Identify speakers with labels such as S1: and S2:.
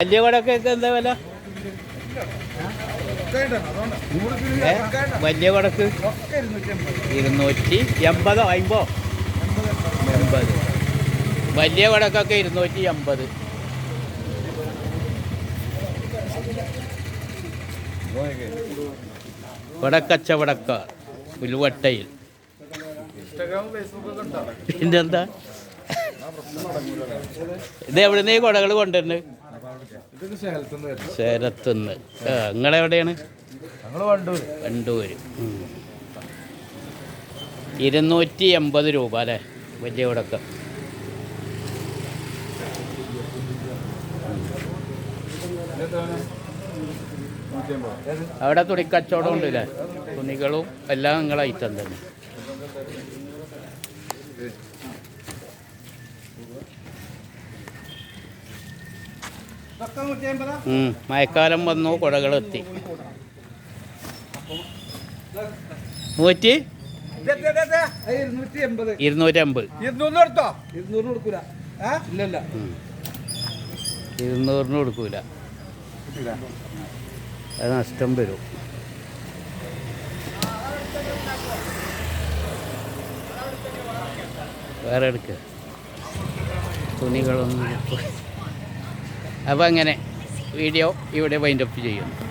S1: വലിയ കുടക്കൊക്കെ എന്താ വില? വലിയ കുടക്ക്? ഇരുന്നൂറ്റി എൺപതോ. അമ്പോ? എൺപത്. വലിയ കുടക്കൊക്കെ ഇരുന്നൂറ്റി എൺപത്. വടക്കച്ചവടക്കാർ ഉൽവട്ടയിൽ പിന്നെന്താ? ഇത് എവിടെ ഈ കുടകൾ കൊണ്ടുവരുന്നത് സേലത്തുനിന്ന് നിങ്ങളെവിടെയാണ്? വണ്ടൂര്. ഇരുന്നൂറ്റി എൺപത് രൂപ അല്ലേ? വലിയ ഉടക്കം അവിടെ തുണിക്കച്ചവടം ഉണ്ട് അല്ലേ? തുണികളും എല്ലാം നിങ്ങളെ ഐറ്റം തന്നെ. മഴക്കാലം വന്നു കുടകളെത്തി നൂറ്റി? ഇരുന്നൂറ്റമ്പത്.
S2: കൊടുക്കൂല.
S1: ഇരുന്നൂറിന് കൊടുക്കൂല. അത് നഷ്ടം വരും. വേറെ എടുക്ക. തുണികളൊന്നും അപ്പം അങ്ങനെ വീഡിയോ ഇവിടെ വൈൻഡപ്പ് ചെയ്യുന്നു.